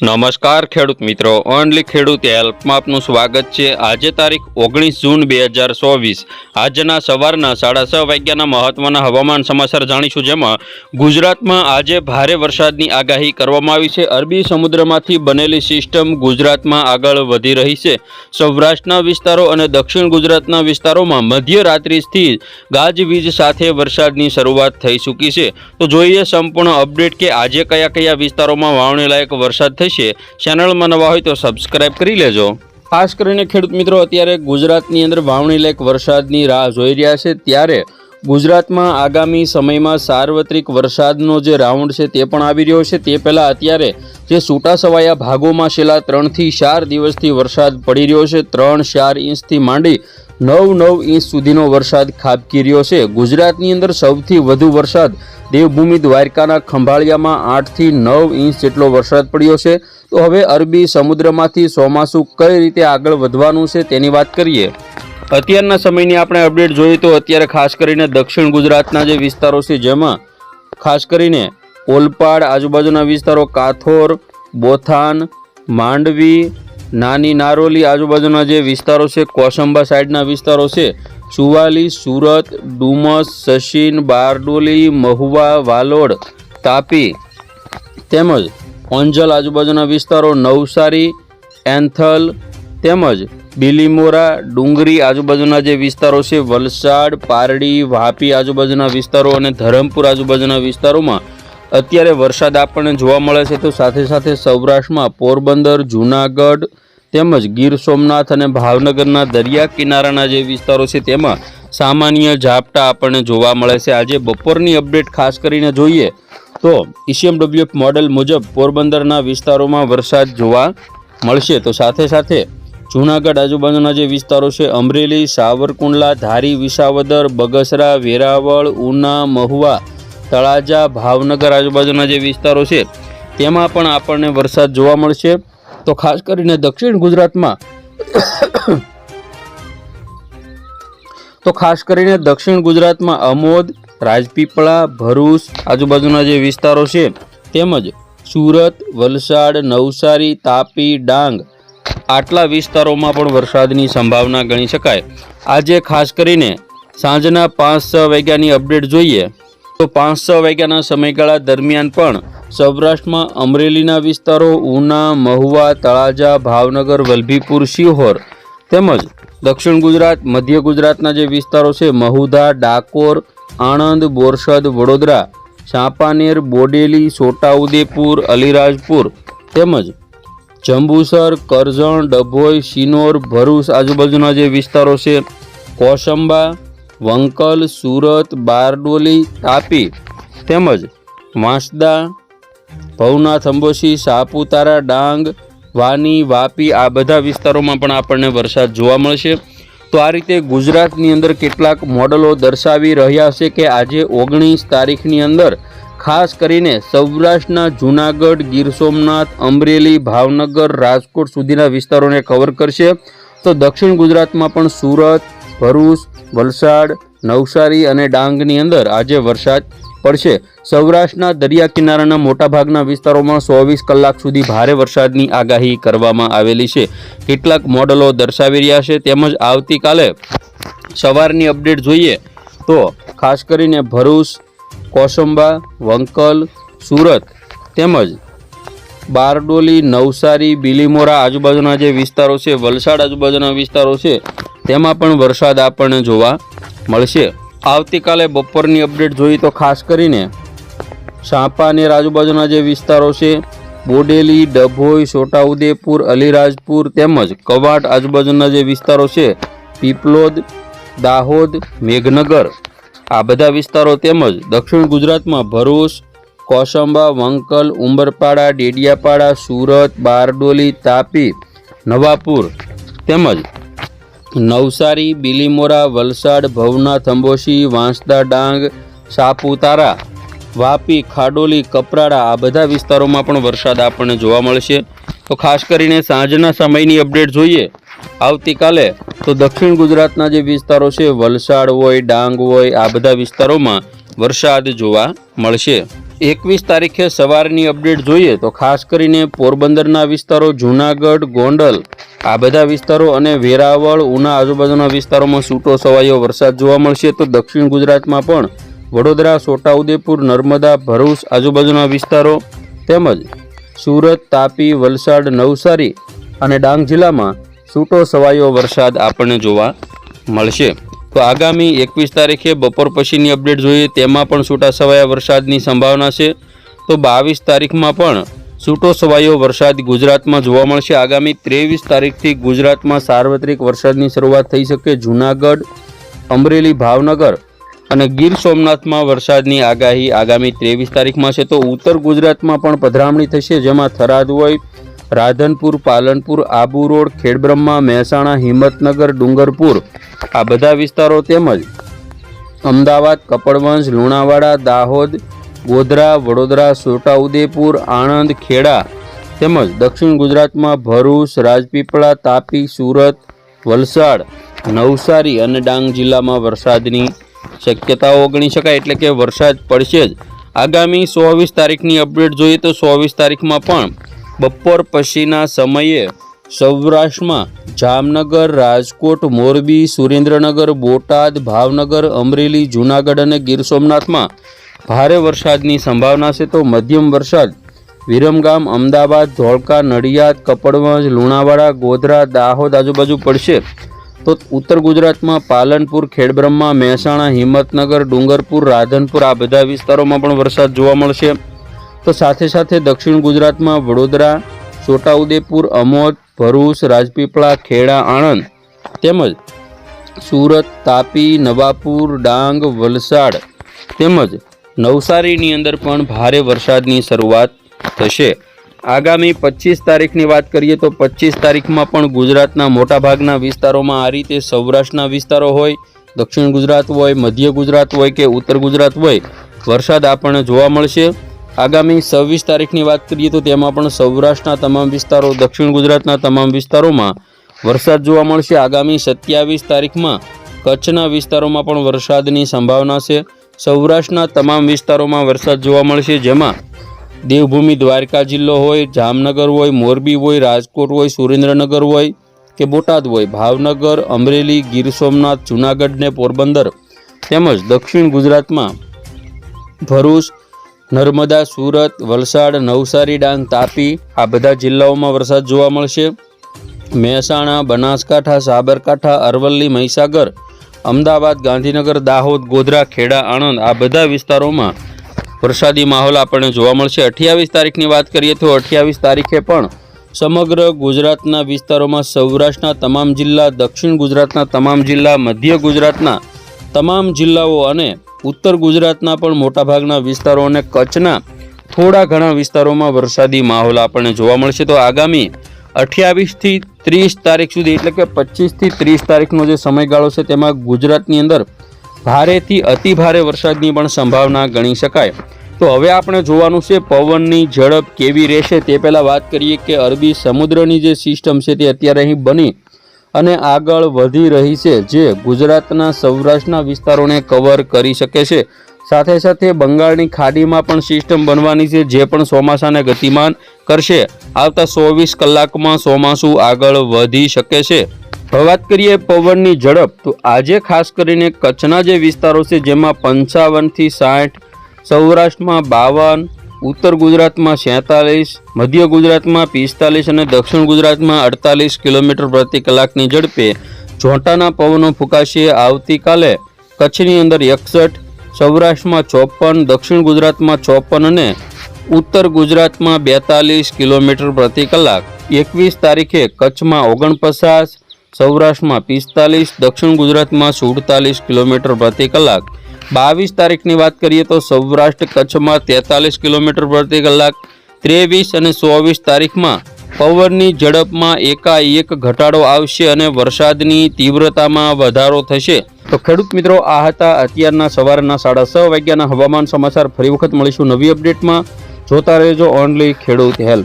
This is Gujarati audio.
નમસ્કાર ખેડૂત મિત્રો, ઓનલી ખેડૂત હેલ્પમાં આપનું સ્વાગત છે. આજે તારીખ ઓગણીસ જૂન બે હજાર ચોવીસ. આજના સવારના સાડા છ વાગ્યાના મહત્વના હવામાન સમાચાર જાણીશું જેમાં ગુજરાતમાં આજે ભારે વરસાદની આગાહી કરવામાં આવી છે. અરબી સમુદ્રમાંથી બનેલી સિસ્ટમ ગુજરાતમાં આગળ વધી રહી છે. સૌરાષ્ટ્રના વિસ્તારો અને દક્ષિણ ગુજરાતના વિસ્તારોમાં મધ્યરાત્રિથી ગાજવીજ સાથે વરસાદની શરૂઆત થઈ ચૂકી છે. તો જોઈએ સંપૂર્ણ અપડેટ કે આજે કયા કયા વિસ્તારોમાં વાવણીલાયક વરસાદ થશે. ચેનલમાં નવા હોય તો સબસ્ક્રાઇબ કરી લેજો. ખાસ કરીને ખેડૂત મિત્રો, અત્યારે ગુજરાતની અંદર વાવણી લાયક વરસાદની રાહ જોઈ રહ્યા છે. ત્યારે ગુજરાતમાં આગામી સમયમાં સાર્વત્રિક વરસાદનો જે રાઉન્ડ છે તે પણ આવી રહ્યો છે. તે પહેલાં અત્યારે જે છૂટાછવાયા ભાગોમાં છેલ્લા ત્રણથી ચાર દિવસથી વરસાદ પડી રહ્યો છે. ત્રણ ચાર ઇંચથી માંડી નવ નવ ઇંચ સુધીનો વરસાદ ખાબકી રહ્યો છે. ગુજરાતની અંદર સૌથી વધુ વરસાદ દેવભૂમિ દ્વારકાના ખંભાળિયામાં આઠથી નવ ઇંચ જેટલો વરસાદ પડ્યો છે. તો હવે અરબી સમુદ્રમાંથી ચોમાસું કઈ રીતે આગળ વધવાનું છે તેની વાત કરીએ. અત્યારના સમયની આપણે અપડેટ જોઈએ તો અત્યારે ખાસ કરીને દક્ષિણ ગુજરાતના જે વિસ્તારો છે, જેમાં ખાસ કરીને ઓલપાડ, આજુબાજુના વિસ્તારો કાથોર, બોથાન, માંડવી, નાની નારોલી આજુબાજુના જે વિસ્તારો છે, કોસંબા સાઈડના વિસ્તારો છે સુવાલી સુરત, ડુમસ, સશીન, બારડોલી, મહુવા, વાલોડ, તાપી તેમજ ઓંજલ આજુબાજુના વિસ્તારો નવસારી, એન્થલ તેમજ બિલીમોરા, ડુંગરી આજુબાજુના જે વિસ્તારો છે, વલસાડ, પારડી, વાપી આજુબાજુના વિસ્તારો અને ધરમપુર આજુબાજુના વિસ્તારોમાં અત્યારે વરસાદ આપણને જોવા મળે છે. તો સાથે સાથે સૌરાષ્ટ્રમાં પોરબંદર, જૂનાગઢ તેમજ ગીર સોમનાથ અને ભાવનગરના દરિયા કિનારાના જે વિસ્તારો છે, તેમાં સામાન્ય ઝાપટા આપણને જોવા મળે છે. આજે બપોરની અપડેટ ખાસ કરીને જોઈએ તો ઈસીએમડબ્લ્યુએફ મોડેલ મુજબ પોરબંદરના વિસ્તારોમાં વરસાદ જોવા મળશે. તો સાથે સાથે જૂનાગઢ આજુબાજુના જે વિસ્તારો છે, અમરેલી, સાવરકુંડલા, ધારી, વિસાવદર, બગસરા, વેરાવળ, ઉના, મહુવા, તળાજા, ભાવનગર આજુબાજુના જે વિસ્તારો છે, તેમાં પણ આપણને વરસાદ જોવા મળશે. તો ખાસ કરીને દક્ષિણ ગુજરાતમાં, તો ખાસ કરીને દક્ષિણ ગુજરાતમાં અમોદ, રાજપીપળા, ભરૂચ આજુબાજુના જે વિસ્તારો છે, તેમજ સુરત, વલસાડ, નવસારી, તાપી, ડાંગ આટલા વિસ્તારોમાં પણ વરસાદની સંભાવના ગણી શકાય. આજે ખાસ કરીને સાંજના પાંચ છ વાગ્યાની અપડેટ જોઈએ તો પાંચ છ વાગ્યાના સમયગાળા દરમિયાન પણ સૌરાષ્ટ્રમાં અમરેલીના વિસ્તારો, ઉના, મહુવા, તળાજા, ભાવનગર, વલભીપુર, શિહોર તેમજ દક્ષિણ ગુજરાત, મધ્ય ગુજરાતના જે વિસ્તારો છે, મહુધા, ડાકોર, આણંદ, બોરસદ, વડોદરા ચાંપાનેર બોડેલી, છોટાઉદેપુર, અલીરાજપુર તેમજ જંબુસર, કરજણ, ડભોઈ, શિનોર, ભરૂચ આજુબાજુના જે વિસ્તારો છે કોસંબા વંકલ, સુરત, બારડોલી, તાપી તેમજ વાંસદા, ભવનાથ અંબોશી સાપુતારા, ડાંગ, વાની, વાપી આ બધા વિસ્તારોમાં પણ આપણને વરસાદ જોવા મળશે. તો આ રીતે ગુજરાતની અંદર કેટલાક મોડલો દર્શાવી રહ્યા છે કે આજે ઓગણીસ તારીખની અંદર ખાસ કરીને સૌરાષ્ટ્રના જૂનાગઢ, ગીર સોમનાથ, અમરેલી, ભાવનગર, રાજકોટ સુધીના વિસ્તારોને કવર કરશે. તો દક્ષિણ ગુજરાતમાં પણ સુરત, ભરૂચ, વલસાડ, નવસારી અને ડાંગની અંદર આજે વરસાદ પડશે. સૌરાષ્ટ્રના દરિયા કિનારાના મોટાભાગના વિસ્તારોમાં ચોવીસ કલાક સુધી ભારે વરસાદની આગાહી કરવામાં આવેલી છે. કેટલાક મોડલો દર્શાવી રહ્યા છે. તેમજ આવતીકાલે સવારની અપડેટ જોઈએ તો ખાસ કરીને ભરૂચ કોસંબા, વંકલ, સુરત તેમજ બારડોલી, નવસારી, બિલીમોરા આજુબાજુના જે વિસ્તારો છે, વલસાડ આજુબાજુના વિસ્તારો છે, તેમાં પણ વરસાદ આપણને જોવા મળશે. આવતીકાલે બપોરની અપડેટ જોઈએ તો ખાસ કરીને સાંપાનેર આજુબાજુના જે વિસ્તારો છે, બોડેલી, ડભોઈ, છોટાઉદેપુર, અલીરાજપુર તેમજ કવાટ આજુબાજુના જે વિસ્તારો છે, પીપલોદ, દાહોદ, મેઘનગર આ બધા વિસ્તારો તેમજ દક્ષિણ ગુજરાતમાં ભરૂચ, કોસંબા, વંકલ, ઉંબરપાડા, ડેડિયાપાડા, સુરત, બારડોલી, તાપી, નવાપુર તેમજ નવસારી, બિલીમોરા, વલસાડ ભવનાથ અંબોશી વાંસદા, ડાંગ, સાપુતારા, વાપી, ખાડોલી, કપરાડા આ બધા વિસ્તારોમાં પણ વરસાદ આપણને જોવા મળશે. તો ખાસ કરીને સાંજના સમયની અપડેટ જોઈએ આવતીકાલે તો દક્ષિણ ગુજરાતના જે વિસ્તારો છે, વલસાડ હોય, ડાંગ હોય, આ બધા વિસ્તારોમાં વરસાદ જોવા મળશે. એકવીસ તારીખે સવારની અપડેટ જોઈએ તો ખાસ કરીને પોરબંદરના વિસ્તારો, જૂનાગઢ, ગોંડલ, આ બધા વિસ્તારો અને વેરાવળ, ઉના આજુબાજુના વિસ્તારોમાં છૂટો છવાયો વરસાદ જોવા મળશે. તો દક્ષિણ ગુજરાતમાં પણ વડોદરા, છોટાઉદેપુર, નર્મદા, ભરૂચ આજુબાજુના વિસ્તારો તેમજ સુરત, તાપી, વલસાડ, નવસારી અને ડાંગ જિલ્લામાં છૂટો સવાયો વરસાદ આપણને જોવા મળશે. તો આગામી એકવીસ તારીખે બપોર પછીની અપડેટ જોઈએ, તેમાં પણ છૂટા સવાયા વરસાદની સંભાવના છે. તો બાવીસ તારીખમાં પણ છૂટો સવાયો વરસાદ ગુજરાતમાં જોવા મળશે. આગામી ત્રેવીસ તારીખથી ગુજરાતમાં સાર્વત્રિક વરસાદની શરૂઆત થઈ શકે. જૂનાગઢ, અમરેલી, ભાવનગર અને ગીર સોમનાથમાં વરસાદની આગાહી આગામી ત્રેવીસ તારીખમાં છે. તો ઉત્તર ગુજરાતમાં પણ પધરામણી થશે, જેમાં થરાદ હોય રાધનપુર, પાલનપુર, આબુ રોડ, ખેડબ્રહ્મા, મહેસાણા, હિંમતનગર, ડુંગરપુર આ બધા વિસ્તારો તેમજ અમદાવાદ, કપડવંશ, લુણાવાડા, દાહોદ, ગોધરા, વડોદરા, છોટાઉદેપુર, આણંદ, ખેડા તેમજ દક્ષિણ ગુજરાતમાં ભરૂચ, રાજપીપળા, તાપી, સુરત, વલસાડ, નવસારી અને ડાંગ જિલ્લામાં વરસાદની શક્યતાઓ ગણી શકાય એટલે કે વરસાદ પડશે જ. આગામી ચોવીસ તારીખની અપડેટ જોઈએ તો ચોવીસ તારીખમાં પણ બપોર પછીના સમયે સૌરાષ્ટ્રમાં જામનગર, રાજકોટ, મોરબી, સુરેન્દ્રનગર, બોટાદ, ભાવનગર, અમરેલી, જૂનાગઢ અને ગીર સોમનાથમાં ભારે વરસાદની સંભાવના છે. તો મધ્યમ વરસાદ વિરમગામ, અમદાવાદ, ધોળકા, નડિયાદ, કપડવંજ, લુણાવાડા, ગોધરા, દાહોદ આજુબાજુ પડશે. તો ઉત્તર ગુજરાતમાં પાલનપુર, ખેડબ્રહ્મા, મહેસાણા, હિંમતનગર, ડુંગરપુર, રાધનપુર આ બધા વિસ્તારોમાં પણ વરસાદ જોવા મળશે. તો સાથે સાથે દક્ષિણ ગુજરાતમાં વડોદરા, છોટાઉદેપુર, અમોદ, ભરૂચ, રાજપીપળા, ખેડા, આણંદ તેમજ સુરત, તાપી, નવાપુર, ડાંગ, વલસાડ તેમજ નવસારીની અંદર પણ ભારે વરસાદની શરૂઆત થશે. આગામી પચીસ તારીખની વાત કરીએ તો પચીસ તારીખમાં પણ ગુજરાતના મોટાભાગના વિસ્તારોમાં આ રીતે સૌરાષ્ટ્રના વિસ્તારો હોય, દક્ષિણ ગુજરાત હોય, મધ્ય ગુજરાત હોય કે ઉત્તર ગુજરાત હોય, વરસાદ આપણને જોવા મળશે. આગામી છવ્વીસ તારીખની વાત કરીએ તો તેમાં પણ સૌરાષ્ટ્રના તમામ વિસ્તારો, દક્ષિણ ગુજરાતના તમામ વિસ્તારોમાં વરસાદ જોવા મળશે. આગામી સત્યાવીસ તારીખમાં કચ્છના વિસ્તારોમાં પણ વરસાદની સંભાવના છે. સૌરાષ્ટ્રના તમામ વિસ્તારોમાં વરસાદ જોવા મળશે, જેમાં દેવભૂમિ, દ્વારકા જિલ્લો હોય, જામનગર હોય, મોરબી હોય, રાજકોટ હોય, સુરેન્દ્રનગર હોય કે બોટાદ હોય, ભાવનગર, અમરેલી, ગીર સોમનાથ, જૂનાગઢ ને પોરબંદર તેમજ દક્ષિણ ગુજરાતમાં ભરૂચ નર્મદા, સુરત, વલસાડ, નવસારી, ડાંગ, તાપી આ બધા જિલ્લાઓમાં વરસાદ જોવા મળશે. મહેસાણા, બનાસકાંઠા, સાબરકાંઠા, અરવલ્લી, મહીસાગર, અમદાવાદ, ગાંધીનગર, દાહોદ, ગોધરા, ખેડા, આણંદ આ બધા વિસ્તારોમાં વરસાદી માહોલ આપણને જોવા મળશે. અઠ્યાવીસ તારીખની વાત કરીએ તો અઠ્યાવીસ તારીખે પણ સમગ્ર ગુજરાતના વિસ્તારોમાં સૌરાષ્ટ્રના તમામ જિલ્લા, દક્ષિણ ગુજરાતના તમામ જિલ્લા, મધ્ય ગુજરાતના તમામ જિલ્લાઓ અને ઉત્તર ગુજરાતના પણ મોટાભાગના વિસ્તારો અને કચ્છના થોડા ઘણા વિસ્તારોમાં વરસાદી માહોલ આપણને જોવા મળશે. તો આગામી અઠ્યાવીસથી ત્રીસ તારીખ સુધી, એટલે કે પચીસથી ત્રીસ તારીખનો જે સમયગાળો છે, તેમાં ગુજરાતની અંદર ભારેથી અતિ ભારે વરસાદની પણ સંભાવના ગણી શકાય. તો હવે આપણે જોવાનું છે પવનની ઝડપ કેવી રહેશે, તે પહેલાં વાત કરીએ કે અરબી સમુદ્રની જે સિસ્ટમ છે, તે અત્યારે અહીં બની અને આગળ વધી રહી છે, જે ગુજરાતના સૌરાષ્ટ્રના વિસ્તારોને કવર કરી શકે છે. સાથે સાથે બંગાળની ખાડીમાં પણ સિસ્ટમ બનવાની છે, જે પણ ચોમાસાને ગતિમાન કરશે. આવતા ચોવીસ કલાકમાં ચોમાસું આગળ વધી શકે છે. વાત કરીએ પવનની ઝડપ. તો આજે ખાસ કરીને કચ્છના જે વિસ્તારો છે, જેમાં પંચાવનથી સાઠ, સૌરાષ્ટ્રમાં બાવન ઉત્તર ગુજરાતમાં સેતાલીસ મધ્ય ગુજરાતમાં પિસ્તાલીસ અને દક્ષિણ ગુજરાતમાં અડતાલીસ કિલોમીટર પ્રતિ કલાકની ઝડપે ચોંટાના પવનો ફૂંકાશે આવતીકાલે. કચ્છની અંદર એકસઠ, સૌરાષ્ટ્રમાં ચોપન, દક્ષિણ ગુજરાતમાં ચોપન અને ઉત્તર ગુજરાતમાં બેતાલીસ કિલોમીટર પ્રતિ કલાક. એકવીસ તારીખે કચ્છમાં ઓગણપચાસ, સૌરાષ્ટ્રમાં પિસ્તાલીસ, દક્ષિણ ગુજરાતમાં સુડતાલીસ કિલોમીટર પ્રતિ કલાક. બાવીસ તારીખની વાત કરીએ તો સૌરાષ્ટ્ર કચ્છમાં તેતાલીસ કિલોમીટર પ્રતિ કલાક, ત્રેવીસ અને ચોવીસ તારીખમાં પવનની ઝડપમાં એકાએક ઘટાડો આવશે અને વરસાદની તીવ્રતામાં વધારો થશે. તો ખેડૂત મિત્રો, આ હતા અત્યારના સવારના સાડા છ વાગ્યાના હવામાન સમાચાર. ફરી વખત મળીશું નવી અપડેટમાં. જોતા રહેજો ઓનલી ખેડૂત હેલ્પ.